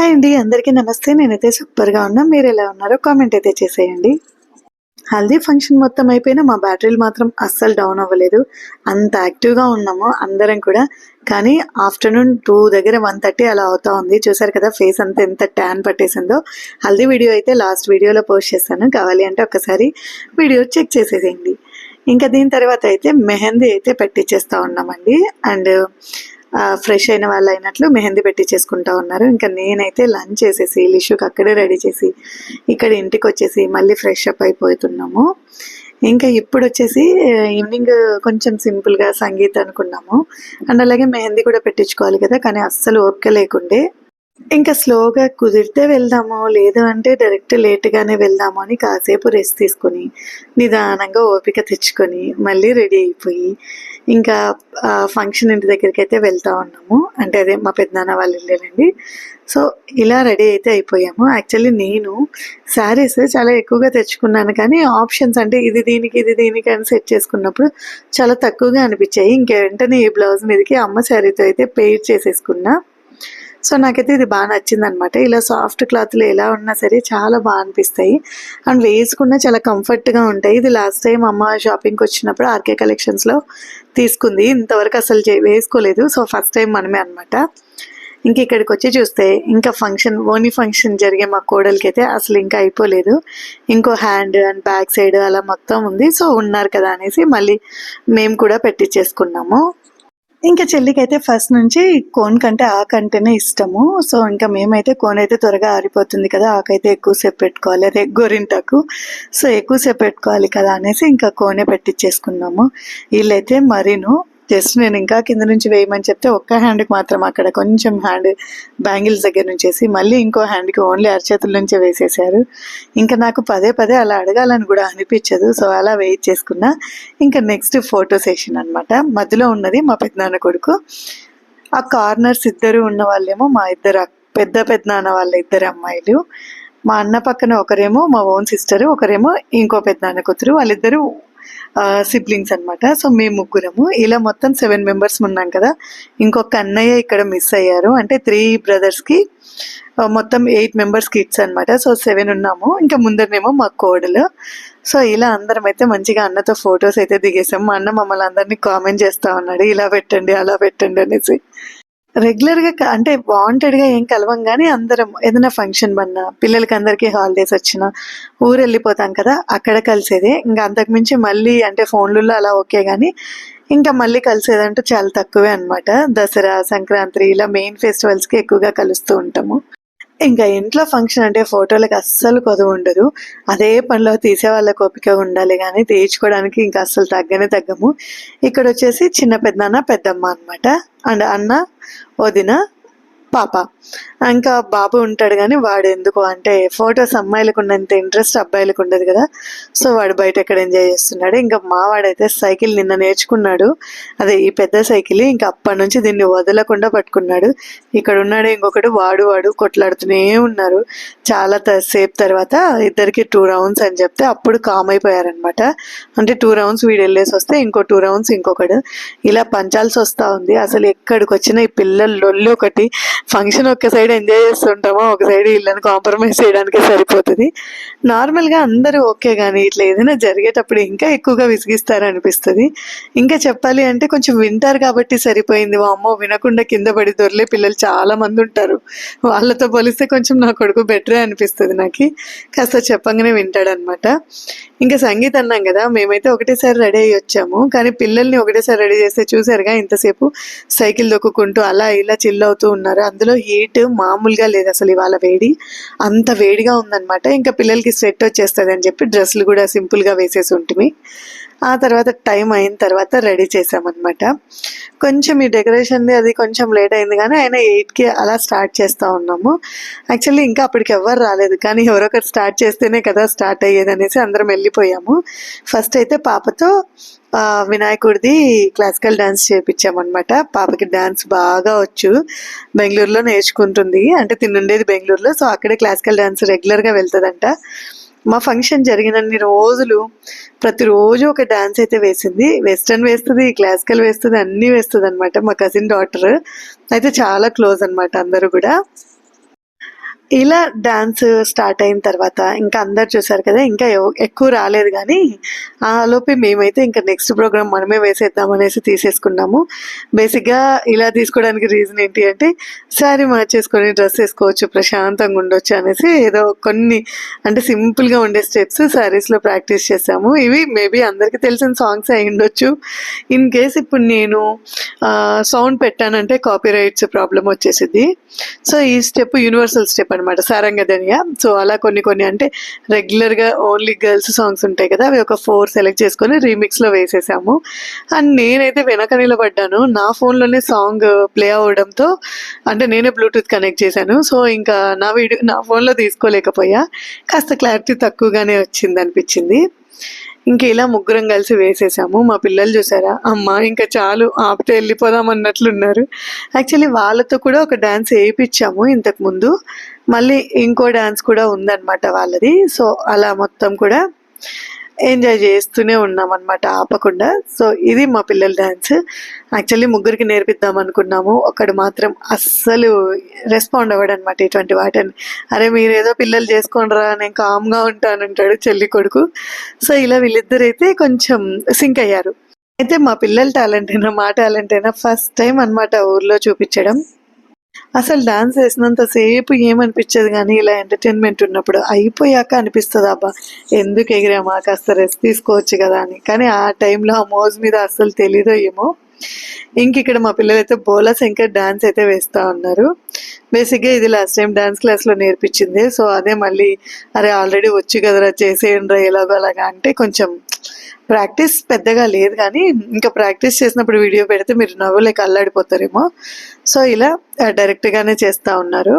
Hi అండి అందరికీ నమస్తే. నేనైతే సూపర్గా ఉన్నా. మీరు ఎలా ఉన్నారో కామెంట్ అయితే చేసేయండి. హల్దీ ఫంక్షన్ మొత్తం అయిపోయినా మా బ్యాటరీలు మాత్రం అస్సలు డౌన్ అవ్వలేదు. అంత యాక్టివ్గా ఉన్నాము అందరం కూడా. కానీ ఆఫ్టర్నూన్ టూ దగ్గర వన్ థర్టీ అలా అవుతా ఉంది. చూసారు కదా ఫేస్ అంతా ఎంత ట్యాన్ పట్టేసిందో. హల్దీ వీడియో అయితే లాస్ట్ వీడియోలో పోస్ట్ చేస్తాను. కావాలి అంటే ఒకసారి వీడియో చెక్ చేసేసేయండి. ఇంకా దీని తర్వాత అయితే మెహందీ అయితే పెట్టించేస్తూ ఉన్నామండి. అండ్ ఫ్రెష్ అయిన వాళ్ళు అయినట్లు మెహందీ పెట్టి చేసుకుంటా ఉన్నారు. ఇంకా నేనైతే లంచ్ చేసేసి లిషుకి అక్కడే రెడీ చేసి ఇక్కడ ఇంటికి వచ్చేసి మళ్ళీ ఫ్రెష్ అప్ అయిపోతున్నాము. ఇంకా ఇప్పుడు వచ్చేసి ఈవినింగ్ కొంచెం సింపుల్గా సంగీత్ అనుకున్నాము. అండ్ అలాగే మెహందీ కూడా పెట్టించుకోవాలి కదా కానీ అస్సలు ఓపిక లేకుండే. ఇంకా స్లోగా కుదిరితే వెళ్దాము లేదు అంటే డైరెక్ట్ లేట్గానే వెళ్దాము అని కాసేపు రెస్ట్ తీసుకొని నిదానంగా ఓపిక తెచ్చుకొని మళ్ళీ రెడీ అయిపోయి ఇంకా ఫంక్షన్ ఇంటి దగ్గరికి అయితే వెళ్తా ఉన్నాము. అంటే అదే మా పెద్దనాన్న వాళ్ళు వెళ్ళేనండి సో ఇలా రెడీ అయితే అయిపోయాము. యాక్చువల్లీ నేను శారీస్ చాలా ఎక్కువగా తెచ్చుకున్నాను కానీ ఆప్షన్స్ అంటే ఇది దీనికి ఇది దీనికి అని సెట్ చేసుకున్నప్పుడు చాలా తక్కువగా అనిపించాయి. ఇంకా వెంటనే ఈ బ్లౌజ్ మీదకి అమ్మ శారీతో అయితే పెయిర్ చేసేసుకున్నా. సో నాకైతే ఇది బాగా నచ్చింది అనమాట ఇలా సాఫ్ట్ క్లాత్లు ఎలా ఉన్నా సరే చాలా బాగా అనిపిస్తాయి. అండ్ వేసుకున్న చాలా కంఫర్ట్గా ఉంటాయి. ఇది లాస్ట్ టైం అమ్మ షాపింగ్కి వచ్చినప్పుడు ఆర్కే కలెక్షన్స్లో తీసుకుంది. ఇంతవరకు అసలు వేసుకోలేదు. సో ఫస్ట్ టైం మనమే అనమాట ఇంక ఇక్కడికి వచ్చి చూస్తే ఇంకా ఫంక్షన్ ఓనీ ఫంక్షన్ జరిగే మా కోడలికి అయితే అసలు ఇంకా అయిపోలేదు. ఇంకో హ్యాండ్ అండ్ బ్యాక్ సైడ్ అలా మొత్తం ఉంది. సో ఉన్నారు కదా అనేసి మళ్ళీ మేము కూడా పెట్టించేసుకున్నాము ఇంకా చెల్లికి అయితే ఫస్ట్ నుంచి కోన్ కంటే ఆకంటేనే ఇష్టము. సో ఇంకా మేమైతే కోన్ అయితే త్వరగా ఆరిపోతుంది కదా ఆకైతే ఎక్కువసేపు పెట్టుకోవాలి. అదే గోరింటాకు. సో ఎక్కువసేపు పెట్టుకోవాలి కదా అనేసి ఇంకా కోనే పెట్టించేసుకున్నాము వీళ్ళైతే మరీను. జస్ట్ నేను ఇంకా కింద నుంచి వేయమని చెప్తే ఒక్క హ్యాండ్కి మాత్రం అక్కడ కొంచెం హ్యాండ్ బ్యాంగిల్స్ దగ్గర నుంచి వేసి మళ్ళీ ఇంకో హ్యాండ్కి ఓన్లీ అరచేతుల నుంచే వేసేసారు ఇంకా నాకు పదే పదే అలా అడగాలని కూడా అనిపించదు. సో అలా వెయిట్ చేసుకున్నా. ఇంకా నెక్స్ట్ ఫోటో సెషన్ అనమాట మధ్యలో ఉన్నది మా పెద్దనాన్న కొడుకు. ఆ కార్నర్స్ ఇద్దరు ఉన్న వాళ్ళేమో మా ఇద్దరు పెద్ద పెద్దనాన్న వాళ్ళ ఇద్దరు అమ్మాయిలు. మా అన్న పక్కన ఒకరేమో మా ఓన్ సిస్టర్ ఒకరేమో ఇంకో పెద్దనాన్న కూతురు. వాళ్ళిద్దరూ సిబ్లింగ్స్ అనమాట సో మేము ముగ్గురము. ఇలా మొత్తం సెవెన్ మెంబర్స్ ఉన్నాం కదా. ఇంకొక అన్నయ్య ఇక్కడ మిస్ అయ్యారు. అంటే త్రీ బ్రదర్స్కి మొత్తం ఎయిట్ మెంబర్స్ కిడ్స్ అనమాట సో సెవెన్ ఉన్నాము. ఇంకా ముందరనేమో మా కోడలు. సో ఇలా అందరం అయితే మంచిగా అన్నతో ఫొటోస్ అయితే దిగేసాము మా అన్న మమ్మల్ని అందరినీ కామెంట్ చేస్తూ ఉన్నాడు. ఇలా పెట్టండి అలా పెట్టండి అనేసి. రెగ్యులర్గా అంటే వాంటెడ్గా ఏం కలవం కానీ అందరం ఏదైనా ఫంక్షన్ పడినా పిల్లలకి అందరికీ హాలిడేస్ వచ్చినా ఊరు వెళ్ళిపోతాం కదా అక్కడ కలిసేదే. ఇంకా అంతకుమించి మళ్ళీ అంటే ఫోన్లలో అలా ఓకే కానీ ఇంకా మళ్ళీ కలిసేదంటూ చాలా తక్కువే అనమాట దసరా సంక్రాంతి ఇలా మెయిన్ ఫెస్టివల్స్కి ఎక్కువగా కలుస్తూ ఉంటాము. ఇంకా ఇంట్లో ఫంక్షన్ అంటే ఫోటోలకు అస్సలు కొదవ ఉండదు. అదే పనిలో తీసే వాళ్ళకి ఓపిక ఉండాలి కానీ తీయించుకోవడానికి ఇంకా అస్సలు తగ్గనే తగ్గము. ఇక్కడ వచ్చేసి చిన్న పెద్దనాన్న పెద్దమ్మ అనమాట అండ్ అన్న వదిన పాప. ఇంకా బాబు ఉంటాడు కానీ వాడు ఎందుకు? అంటే ఫొటోస్ అమ్మాయిలకు ఉన్నంత ఇంట్రెస్ట్ అబ్బాయిలకు ఉండదు కదా. సో వాడు బయట ఎక్కడ ఎంజాయ్ చేస్తున్నాడు. ఇంకా మావాడైతే సైకిల్ నిన్న నేర్చుకున్నాడు. అదే ఈ పెద్ద సైకిల్ ఇంకా అప్పటి నుంచి దీన్ని వదలకుండా పట్టుకున్నాడు. ఇక్కడ ఉన్నాడు ఇంకొకటి వాడు వాడు కొట్లాడుతూనే ఉన్నారు. చాలా సేపు తర్వాత ఇద్దరికి టూ రౌండ్స్ అని చెప్తే అప్పుడు కామ్ అయిపోయారనమాట అంటే టూ రౌండ్స్ వీడు వెళ్ళేసి వస్తే ఇంకో టూ రౌండ్స్ ఇంకొకడు. ఇలా పంచాల్సి వస్తూ ఉంది. అసలు ఎక్కడికి వచ్చినా ఈ పిల్లల లొల్లి ఒకటి ఫంక్షన్ ఒక సైడ్ ఎంజాయ్ చేస్తుంటామో ఒక సైడ్ వీళ్ళని కాంప్రమైజ్ చేయడానికి సరిపోతుంది. నార్మల్గా అందరూ ఓకే కానీ ఇట్లా ఏదైనా జరిగేటప్పుడు ఇంకా ఎక్కువగా విసిగిస్తారు అనిపిస్తుంది ఇంకా చెప్పాలి అంటే కొంచెం వింటారు కాబట్టి సరిపోయింది. అమ్మో వినకుండా కింద పడి దొరలే పిల్లలు చాలా మంది ఉంటారు. వాళ్ళతో పోలిస్తే కొంచెం నా కొడుకు బెటరే అనిపిస్తుంది నాకు. కాస్త చెప్పంగానే వింటాడనమాట. ఇంకా సంగీత్ అన్నాం కదా మేమైతే ఒకటేసారి రెడీ అయ్యి వచ్చాము. కానీ పిల్లల్ని ఒకటేసారి రెడీ చేస్తే చూసారుగా ఇంతసేపు? సైకిల్ దొక్కుంటూ అలా ఇలా చిల్ అవుతూ ఉన్నారు. అందులో హీట్ మామూలుగా లేదు అసలు ఇవాళ వేడి. అంత వేడిగా ఉందన్నమాట. ఇంకా పిల్లలకి స్వెట్ వచ్చేస్తుంది అని చెప్పి డ్రెస్సులు కూడా సింపుల్గా వేసేసి ఉంటుంది ఆ తర్వాత టైం అయిన తర్వాత రెడీ చేసామన్నమాట. కొంచెం ఈ డెకరేషన్ది అది కొంచెం లేట్ అయింది కానీ ఆయన ఎయిట్కి అలా స్టార్ట్ చేస్తూ ఉన్నాము. యాక్చువల్లీ ఇంకా అప్పటికి ఎవ్వరు రాలేదు కానీ ఎవరొకరు స్టార్ట్ చేస్తేనే కదా స్టార్ట్ అయ్యేది అనేసి అందరం వెళ్ళిపోయాము. ఫస్ట్ అయితే పాపతో వినాయకుడిది క్లాసికల్ డ్యాన్స్ చేయించామన్నమాట పాపకి డ్యాన్స్ బాగా వచ్చు. బెంగళూరులో నేర్చుకుంటుంది. అంటే తినుండేది బెంగళూరులో సో అక్కడే క్లాసికల్ డ్యాన్స్ రెగ్యులర్గా వెళ్తుందంట. మా ఫంక్షన్ జరిగినన్ని రోజులు ప్రతిరోజు ఒక డ్యాన్స్ అయితే వేసింది. వెస్ట్రన్ వేస్తుంది క్లాసికల్ వేస్తుంది అన్నీ వేస్తుంది అనమాట మా కజిన్ డాటర్. అయితే చాలా క్లోజ్ అనమాట అందరూ కూడా. ఇలా డాన్స్ స్టార్ట్ అయిన తర్వాత ఇంకా అందరు చూసారు కదా ఇంకా ఎక్కువ రాలేదు కానీ ఆ లోపే మేమైతే ఇంకా నెక్స్ట్ ప్రోగ్రామ్ మనమే వేసేద్దాం అనేసి తీసేసుకున్నాము. బేసిక్గా ఇలా తీసుకోవడానికి రీజన్ ఏంటి అంటే శారీ మార్చేసుకొని డ్రెస్ వేసుకోవచ్చు ప్రశాంతంగా ఉండొచ్చు అనేసి ఏదో కొన్ని అంటే సింపుల్గా ఉండే స్టెప్స్ శారీస్లో ప్రాక్టీస్ చేసాము. ఇవి మేబీ అందరికీ తెలిసిన సాంగ్స్ అయి ఉండొచ్చు. ఇన్ కేస్ ఇప్పుడు నేను సౌండ్ పెట్టానంటే కాపీ రైట్స్ ప్రాబ్లం వచ్చేసింది సో ఈ స్టెప్ యూనివర్సల్ స్టెప్ అనమాట సారంగధనియా. సో అలా కొన్ని కొన్ని అంటే రెగ్యులర్గా ఓన్లీ గర్ల్స్ సాంగ్స్ ఉంటాయి కదా అవి ఒక ఫోర్ సెలెక్ట్ చేసుకొని రీమిక్స్లో వేసేసాము. అండ్ నేనైతే వెనక నిలబడ్డాను. నా ఫోన్లోనే సాంగ్ ప్లే అవ్వడంతో అంటే నేనే బ్లూటూత్ కనెక్ట్ చేశాను. సో ఇంకా నా వీడియో నా ఫోన్లో తీసుకోలేకపోయా. కాస్త క్లారిటీ తక్కువగానే వచ్చింది అనిపించింది ఇంక ఇలా ముగ్గురం కలిసి వేసేసాము. మా పిల్లలు చూసారా? అమ్మ ఇంకా చాలు ఆపితే వెళ్ళిపోదాం అన్నట్లున్నారు. యాక్చువల్లీ వాళ్ళతో కూడా ఒక డ్యాన్స్ వేయించాము ఇంతకు ముందు. మళ్ళీ ఇంకో డ్యాన్స్ కూడా ఉందన్నమాట వాళ్ళది. సో అలా మొత్తం కూడా ఎంజాయ్ చేస్తూనే ఉన్నాం అనమాట ఆపకుండా. సో ఇది మా పిల్లల డ్యాన్స్ యాక్చువల్లీ ముగ్గురికి నేర్పిద్దాం అనుకున్నాము. ఒకడు మాత్రం అస్సలు రెస్పాండ్ అవ్వడనమాట ఇటువంటి వాటిని. అరే మీరు ఏదో పిల్లలు చేసుకోండిరా నేను కామ్గా ఉంటానంటాడు చెల్లి కొడుకు. సో ఇలా వీళ్ళిద్దరైతే కొంచెం సింక్ అయ్యారు. అయితే మా పిల్లల టాలెంట్ అయినా మా టాలెంట్ అయినా ఫస్ట్ టైం అనమాట ఊర్లో చూపించడం. అసలు డాన్స్ వేసినంత సేపు ఏమనిపించదు కానీ ఇలా ఎంటర్టైన్మెంట్ ఉన్నప్పుడు అయిపోయాక అనిపిస్తుంది అబ్బా ఎందుకు ఎగిరామా? కాస్త రెస్ట్ తీసుకోవచ్చు కదా అని. కానీ ఆ టైంలో ఆ మోజ్ మీద అస్సలు తెలీదో ఏమో. ఇంక ఇక్కడ మా పిల్లలు అయితే బోలా శంకర్ డాన్స్ అయితే వేస్తూ ఉన్నారు. బేసిక్గా ఇది లాస్ట్ టైం డాన్స్ క్లాస్లో నేర్పించింది. సో అదే మళ్ళీ అరే ఆల్రెడీ వచ్చి కదరా చేసేయండిరా ఎలాగో అలాగా అంటే కొంచెం ప్రాక్టీస్ పెద్దగా లేదు కానీ ఇంకా ప్రాక్టీస్ చేసినప్పుడు వీడియో పెడితే మీరు నవ్వులేక అల్లాడిపోతారేమో సో ఇలా డైరెక్ట్గానే చేస్తూ ఉన్నారు.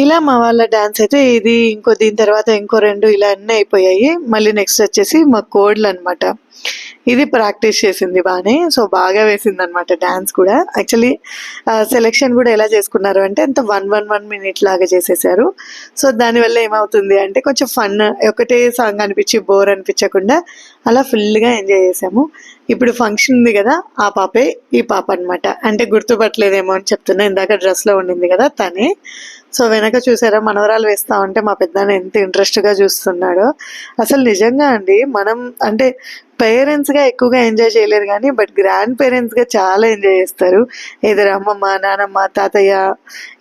ఇలా మా వాళ్ళ డాన్స్ అయితే ఇది ఇంకో దీని తర్వాత ఇంకో రెండు ఇలా అన్నీ అయిపోయాయి. మళ్ళీ నెక్స్ట్ వచ్చేసి మా కోడ్లు అనమాట ఇది ప్రాక్టీస్ చేసింది బాగానే సో బాగా వేసింది అనమాట డ్యాన్స్ కూడా. యాక్చువల్లీ సెలెక్షన్ కూడా ఎలా చేసుకున్నారు అంటే అంత వన్ వన్ వన్ మినిట్ లాగా చేసేసారు. సో దానివల్ల ఏమవుతుంది అంటే కొంచెం ఫన్ ఒకటే సాంగ్ అనిపించి బోర్ అనిపించకుండా అలా ఫుల్గా ఎంజాయ్ చేసాము. ఇప్పుడు ఫంక్షన్ ఉంది కదా ఆ పాపే ఈ పాప అన్నమాట. అంటే గుర్తుపట్టలేదేమో అని చెప్తున్నా. ఇందాక డ్రెస్లో ఉండింది కదా తనే. సో వెనక చూసారా మనవరాలు వేస్తా ఉంటే మా పెద్దాన్ని ఎంత ఇంట్రెస్ట్గా చూస్తున్నాడో. అసలు నిజంగా అండి మనం అంటే పేరెంట్స్గా ఎక్కువగా ఎంజాయ్ చేయలేరు కానీ బట్ గ్రాండ్ పేరెంట్స్గా చాలా ఎంజాయ్ చేస్తారు. ఏదో అమ్మమ్మ నానమ్మ తాతయ్య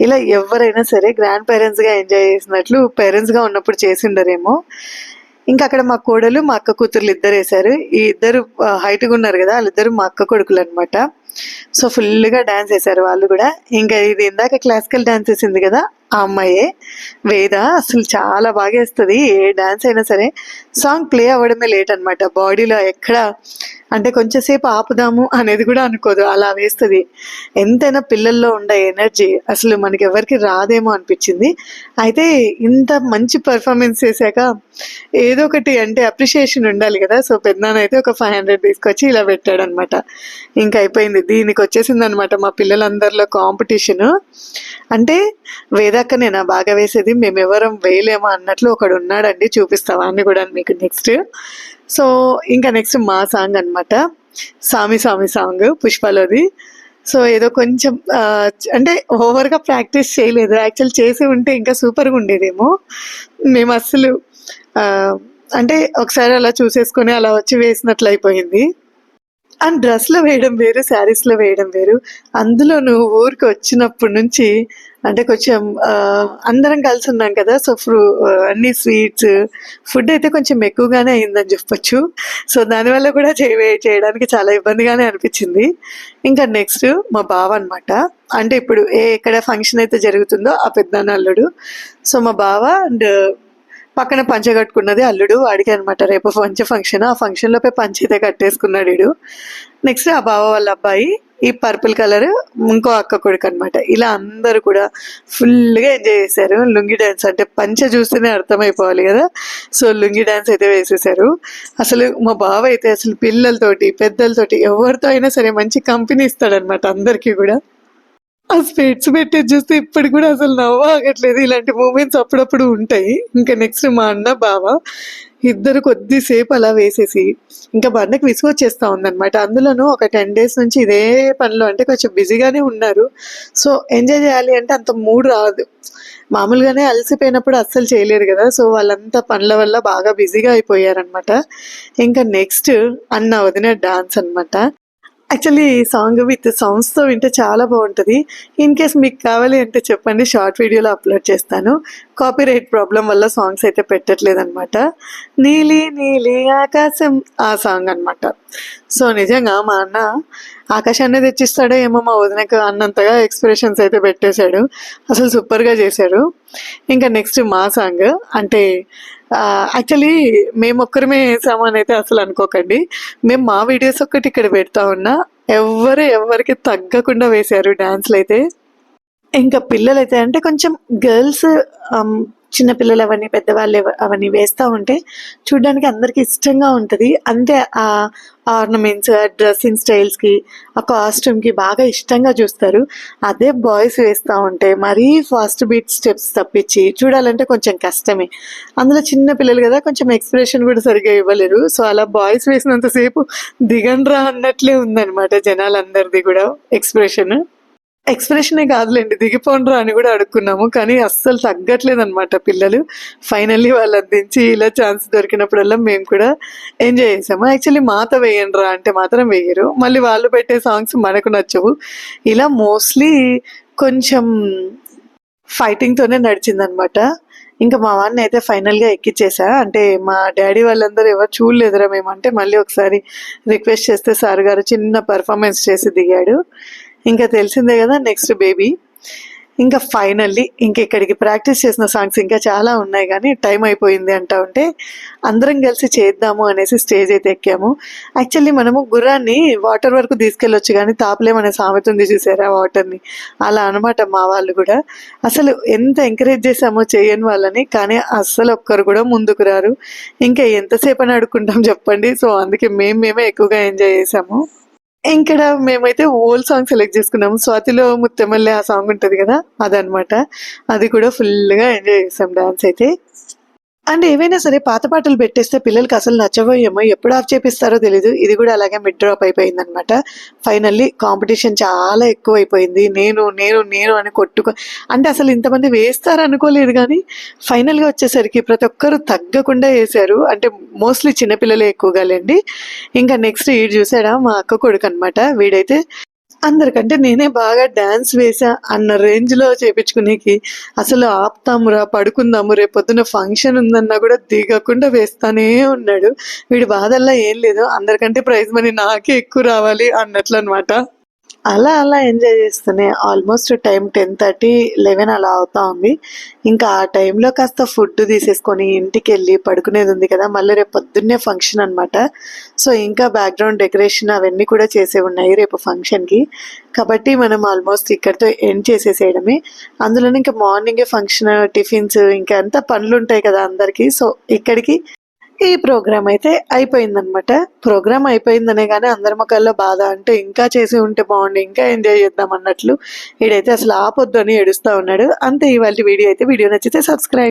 ఇలా ఎవరైనా సరే గ్రాండ్ పేరెంట్స్గా ఎంజాయ్ చేసినట్లు పేరెంట్స్గా ఉన్నప్పుడు చేసిండరేమో. ఇంకా అక్కడ మా కోడలు మా అక్క కూతుర్లు ఇద్దరు వేశారు. ఈ ఇద్దరు హైట్గా ఉన్నారు కదా వాళ్ళిద్దరు మా అక్క కొడుకులు అనమాట సో ఫుల్గా డ్యాన్స్ వేశారు వాళ్ళు కూడా. ఇంకా ఇది ఇందాక క్లాసికల్ డ్యాన్స్ వేసింది కదా ఆ అమ్మాయే. వేద అసలు చాలా బాగా వేస్తుంది ఏ డాన్స్ అయినా సరే. సాంగ్ ప్లే అవ్వడమే లేట్ అనమాట బాడీలో ఎక్కడ అంటే కొంచెంసేపు ఆపుదాము అనేది కూడా అనుకోదు. అలా వేస్తుంది. ఎంతైనా పిల్లల్లో ఉండే ఎనర్జీ అసలు మనకి ఎవరికి రాదేమో అనిపించింది. అయితే ఇంత మంచి పర్ఫార్మెన్స్ చేశాక ఏదో ఒకటి అంటే అప్రిషియేషన్ ఉండాలి కదా. సో పెద్దనైతే అయితే ఒక ఫైవ్ హండ్రెడ్ తీసుకొచ్చి ఇలా పెట్టాడు అనమాట ఇంకా అయిపోయింది. దీనికి వచ్చేసింది అనమాట మా పిల్లలందరిలో కాంపిటీషన్. అంటే వేద ఇందాక నేను బాగా వేసేది మేము వేయలేమా అన్నట్లు ఒకడు ఉన్నాడండి చూపిస్తావా అని కూడా మీకు నెక్స్ట్ సో ఇంకా నెక్స్ట్ మా సాంగ్ అన్నమాట. సామి సామి సాంగ్ పుష్పలోది. సో ఏదో కొంచెం అంటే ఓవర్గా ప్రాక్టీస్ చేయలేదు. యాక్చువల్ చేసి ఉంటే ఇంకా సూపర్గా ఉండేదేమో. మేము అస్సలు అంటే ఒకసారి అలా చూసేసుకొని అలా వచ్చి వేసినట్లు అయిపోయింది. అండ్ డ్రెస్లో వేయడం వేరు శారీస్లో వేయడం వేరు. అందులో నువ్వు ఊరికి వచ్చినప్పటి నుంచి అంటే కొంచెం అందరం కలిసి ఉన్నాం కదా సో ఫ్రూ అన్ని స్వీట్స్ ఫుడ్ అయితే కొంచెం ఎక్కువగానే అయిందని చెప్పొచ్చు. సో దానివల్ల కూడా చే చేయడానికి చాలా ఇబ్బందిగానే అనిపించింది. ఇంకా నెక్స్ట్ మా బావ అనమాట అంటే ఇప్పుడు ఏ ఎక్కడ ఫంక్షన్ అయితే జరుగుతుందో ఆ పెద్దనాన్న అల్లుడు. సో మా బావ అండ్ పక్కన పంచె కట్టుకున్నది అల్లుడు. వాడికి అనమాట రేపు పంచ ఫంక్షన్ ఆ ఫంక్షన్ లోపే అయితే కట్టేసుకున్నాడు వీడు. నెక్స్ట్ ఆ బావ వాళ్ళ అబ్బాయి ఈ పర్పుల్ కలర్ ఇంకో అక్క కొడుకు అనమాట ఇలా అందరూ కూడా ఫుల్గా ఎంజాయ్ చేశారు. లుంగి డ్యాన్స్ అంటే పంచె చూస్తేనే అర్థమైపోవాలి కదా. సో లుంగి డ్యాన్స్ అయితే వేసేసారు అసలు మా బావ అయితే అసలు పిల్లలతోటి పెద్దలతోటి ఎవరితో అయినా సరే మంచి కంపెనీ ఇస్తాడనమాట అందరికీ కూడా. ఆ స్పెట్స్ పెట్టేది చూస్తే ఇప్పటికి కూడా అసలు నవ్వు ఆగట్లేదు ఇలాంటి మూమెంట్స్ అప్పుడప్పుడు ఉంటాయి. ఇంకా నెక్స్ట్ మా అన్న బావ ఇద్దరు కొద్దిసేపు అలా వేసేసి ఇంకా బండకి విసుగు విసుగొచ్చేస్తా ఉందన్నమాట. అందులోనూ ఒక టెన్ డేస్ నుంచి ఇదే పనిలో అంటే కొంచెం బిజీగానే ఉన్నారు. సో ఎంజాయ్ చేయాలి అంటే అంత మూడ్ రాదు. మామూలుగానే అలసిపోయినప్పుడు అస్సలు చేయలేరు కదా. సో వాళ్ళంతా పనుల వల్ల బాగా బిజీగా అయిపోయారనమాట ఇంకా నెక్స్ట్ అన్న వదిన డాన్స్ అన్నమాట. యాక్చువల్లీ ఈ సాంగ్ విత్ సాంగ్స్తో వింటే చాలా బాగుంటుంది. ఇన్ కేస్ మీకు కావాలి అంటే చెప్పండి షార్ట్ వీడియోలో అప్లోడ్ చేస్తాను. కాపీరైట్ ప్రాబ్లం వల్ల సాంగ్స్ అయితే పెట్టట్లేదు అనమాట నీలి నీలి ఆకాశం ఆ సాంగ్ అన్నమాట. సో నిజంగా మా అన్న ఆకాశాన్ని తెచ్చిస్తాడో ఏమో మా వదినకు అన్నంతగా ఎక్స్ప్రెషన్స్ అయితే పెట్టేశాడు. అసలు సూపర్గా చేశాడు. ఇంకా నెక్స్ట్ మా సాంగ్ అంటే యాక్చువల్లీ మేము ఒక్కరమే అని అయితే అసలు అనుకోకండి. మేము మా వీడియోస్ ఒక్కటి ఇక్కడ పెడతా ఉన్నా. ఎవరు ఎవరికి తగ్గకుండా వేశారు డ్యాన్స్లు అయితే. ఇంకా పిల్లలు అయితే అంటే కొంచెం గర్ల్స్ చిన్నపిల్లలు అవన్నీ పెద్దవాళ్ళు అవన్నీ వేస్తూ ఉంటే చూడడానికి అందరికి ఇష్టంగా ఉంటుంది. అంటే ఆ ఆర్నమెంట్స్ డ్రెస్సింగ్ స్టైల్స్కి ఆ కాస్ట్యూమ్కి బాగా ఇష్టంగా చూస్తారు. అదే బాయ్స్ వేస్తూ ఉంటే మరీ ఫాస్ట్ బీట్ స్టెప్స్ తప్పించి చూడాలంటే కొంచెం కష్టమే. అందులో చిన్న పిల్లలు కదా కొంచెం ఎక్స్ప్రెషన్ కూడా సరిగ్గా ఇవ్వలేరు. సో అలా బాయ్స్ వేసినంతసేపు దిగండ్రా అన్నట్లే ఉందన్నమాట జనాలందరిది కూడా ఎక్స్ప్రెషన్. ఎక్స్ప్రెషనే కాదులేండి దిగిపోండ్రా అని కూడా అడుక్కున్నాము. కానీ అస్సలు తగ్గట్లేదు అనమాట పిల్లలు. ఫైనల్లీ వాళ్ళు అందించి ఇలా ఛాన్స్ దొరికినప్పుడల్లా మేము కూడా ఎంజాయ్ చేసాము. యాక్చువల్లీ మాత వేయండిరా అంటే మాత్రం వేయరు. మళ్ళీ వాళ్ళు పెట్టే సాంగ్స్ మనకు నచ్చవు. ఇలా మోస్ట్లీ కొంచెం ఫైటింగ్తోనే నడిచిందనమాట ఇంకా మా వాడిని అయితే ఫైనల్గా ఎక్కిచ్చేసా. అంటే మా డాడీ వాళ్ళందరూ ఎవరు చూడలేదురా మేమంటే మళ్ళీ ఒకసారి రిక్వెస్ట్ చేస్తే సార్ గారు చిన్న పర్ఫార్మెన్స్ చేసి దిగాడు. ఇంకా తెలిసిందే కదా నెక్స్ట్ బేబీ ఇంకా ఫైనల్లీ ఇంకా ఇక్కడికి ప్రాక్టీస్ చేసిన సాంగ్స్ ఇంకా చాలా ఉన్నాయి కానీ టైం అయిపోయింది అంటా ఉంటే అందరం కలిసి చేద్దాము అనేసి స్టేజ్ అయితే ఎక్కాము. యాక్చువల్లీ మనము గుర్రాన్ని వాటర్ వరకు తీసుకెళ్ళొచ్చు కానీ తాపలేమనే సామెత ఉంది చూసారా వాటర్ని అలా అనమాట మా వాళ్ళు కూడా. అసలు ఎంత ఎంకరేజ్ చేసామో చేయని వాళ్ళని కానీ అస్సలు ఒక్కరు కూడా ముందుకు రారు. ఇంకా ఎంతసేపు అని అడుక్కుంటాం చెప్పండి. సో అందుకే మేము మేమే ఎక్కువగా ఎంజాయ్ చేసాము ఇక్కడ మేమైతే ఓల్డ్ సాంగ్ సెలెక్ట్ చేసుకున్నాం స్వాతిలో ముత్తెమల్లె ఆ సాంగ్ ఉంటుంది కదా అదనమాట అది కూడా ఫుల్గా ఎంజాయ్ చేసాం డాన్స్ అయితే. అండ్ ఏవైనా సరే పాత పాటలు పెట్టేస్తే పిల్లలకి అసలు నచ్చవో ఏమో ఎప్పుడు ఆఫ్ చేపిస్తారో తెలీదు. ఇది కూడా అలాగే మిడ్ డ్రాప్ అయిపోయింది అనమాట ఫైనల్లీ కాంపిటీషన్ చాలా ఎక్కువ అయిపోయింది నేను నేను నేను అని కొట్టుకో అంటే అసలు ఇంతమంది వేస్తారు అనుకోలేదు కానీ ఫైనల్గా వచ్చేసరికి ప్రతి ఒక్కరు తగ్గకుండా వేశారు. అంటే మోస్ట్లీ చిన్నపిల్లలే ఎక్కువగా లేండి ఇంకా నెక్స్ట్ వీడు చూసాడా మా అక్క కొడుకు అనమాట వీడైతే అందరికంటే నేనే బాగా డాన్స్ వేసా అన్న రేంజ్లో చేపించుకునేకి అసలు ఆపుతామురా పడుకుందాము రేపొద్దున పొద్దున ఫంక్షన్ ఉందన్నా కూడా దిగకుండా వేస్తానే ఉన్నాడు. వీడి బాధల్లా ఏం లేదు. అందరికంటే ప్రైజ్ మనీ నాకే ఎక్కువ రావాలి అన్నట్లు అనమాట అలా అలా ఎంజాయ్ చేస్తూనే almost time ten thirty eleven అలా అవుతా ఉంది. ఇంకా ఆ టైంలో కాస్త ఫుడ్ తీసేసుకొని ఇంటికి వెళ్ళి పడుకునేది ఉంది కదా మళ్ళీ రేపు పొద్దున్నే ఫంక్షన్ అనమాట సో ఇంకా బ్యాక్గ్రౌండ్ డెకరేషన్ అవన్నీ కూడా చేసే ఉన్నాయి రేపు ఫంక్షన్కి కాబట్టి మనం ఆల్మోస్ట్ ఇక్కడితో ఎండ్ చేసేసేయడమే. అందులోనే ఇంకా మార్నింగే ఫంక్షన్ టిఫిన్స్ ఇంకా అంతా పనులు ఉంటాయి కదా అందరికీ. సో ఇక్కడికి ఈ ప్రోగ్రామ్ అయితే అయిపోయిందనమాట ప్రోగ్రామ్ అయిపోయిందనే కానీ అందరి ముఖాల్లో బాధ అంటే ఇంకా చేసి ఉంటే బాగుండు ఇంకా ఎంజాయ్ చేద్దాం అన్నట్లు వీడైతే అసలు ఆపొద్దు అని ఏడుస్తూ ఉన్నాడు. అంతే ఇవాళ వీడియో అయితే. వీడియో నచ్చితే సబ్స్క్రైబ్